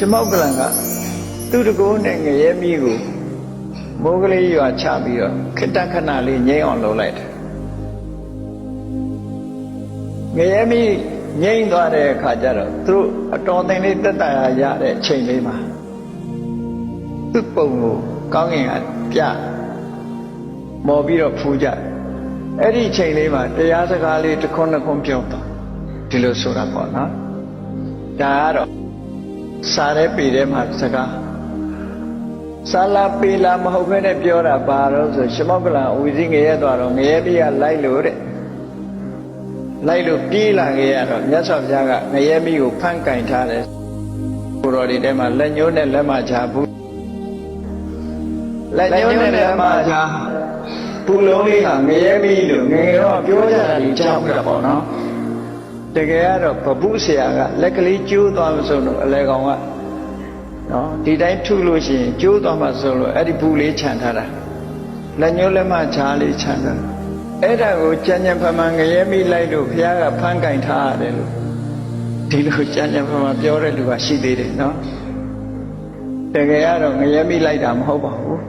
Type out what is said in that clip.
ရှမောက်ကလန်ကသူတကိုးနဲ့ငရဲမီးကိုမိုးကလေးရွာချပြီးတော့ခိတ္တခဏလေးငြိမ်းအောင်လုပ်လိုက်တယ်ငရဲမီးငြိမ်းသွားတဲ့အခါကျတော့သူတို့အတော်သိလေးတက်တရာရတဲ့အချိန်လေးမှာသူ့ပုံကိုကောင်းကင်ကပြမော်ပြီးတော့ဖူးကြအဲ့ဒီအချိန်လေးမှာတရားစကားလေးတစ်ခွန်းတစ်ခွန်းပြောတော့ဒီလိုဆိုတာပေါ့နော်ဒါကတော့ စားတဲ့ပေထဲမှာစကားစာလာပေလာမဟုတ်ဘဲနဲ့ပြောတာပါတော့ဆိုရှမောက်ကလဝီစီငရဲသွားတော့ငရဲပြေးကလိုက်လို့တဲ့လိုက်လို့ပြေးလာခဲ့ရတော့မြတ်စွာဘုရားကငရဲမိကိုဖန့်ကင်ထားတယ်ကိုတော်ဒီထဲမှာလက်ညှိုးနဲ့လက်မချဘူးလက်ညှိုးနဲ့လက်မချပူလုံးလေးဟာငရဲမိလို့ငယ်တော့ပြောကြတာဒီကြောက်ကြပါတော့နော် တကယ်ကတော့ဗပုဆရာကလက်ကလေးကျိုးသွားမဆုံးလို့အလဲကောင်ကနော်ဒီတိုင်းထုလို့ရှိရင်ကျိုးသွားမှဆုံးလို့အဲ့ဒီဘူးလေးခြံထားတာလက်ညှိုးလက်မချားလေးခြံထားအဲ့ဒါကိုကြံ့ကြံ့ဖန်ဖန်ငရဲမိလိုက်လို့ဘုရားကဖန်ကင်ထားရတယ်လို့ဒီလိုကြံ့ကြံ့ဖန်ဖန်ပြောတဲ့လူကရှိသေးတယ်နော်တကယ်ကတော့ငရဲမိလိုက်တာမဟုတ်ပါဘူး